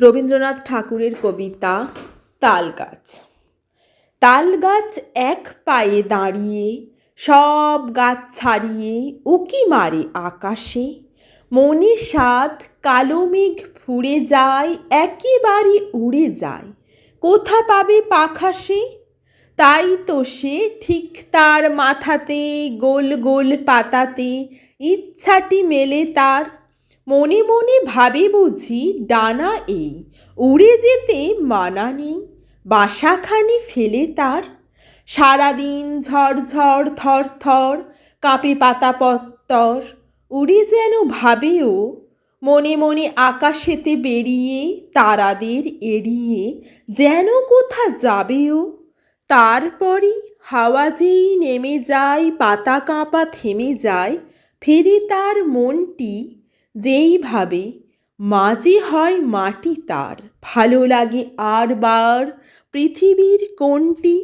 রবীন্দ্রনাথ ঠাকুরের কবিতা তাল গাছ তাল গাছ এক পায়ে দাঁড়িয়ে, সব গাছ ছাড়িয়ে উকি মারে আকাশে। মনে সাত কালো মেঘ ফুঁড়ে যায়, একেবারে উড়ে যায়। কোথা পাবে পাখা সে? তাই তো সে ঠিক তার মাথাতে, গোল গোল পাতাতে, ইচ্ছাটি মেলে তার মনে মনে ভাবে বুঝি ডানা এই। উড়ে যেতে মানা নেই, বাসাখানি ফেলে তার। সারাদিন থর থর, কাঁপে পাতা পত্তর। উড়ে যেন ভাবেও মনে মনে আকাশেতে বেরিয়ে তারাদের এড়িয়ে যেন কোথা যাবেও তারপরে হাওয়া যেই নেমে যায়, পাতা কাঁপা থেমে যায়, ফেরে তার মনটি যেই ভাবে মাঝে হয় মাটি তার ভালো লাগে আর বার পৃথিবীর কোনটি?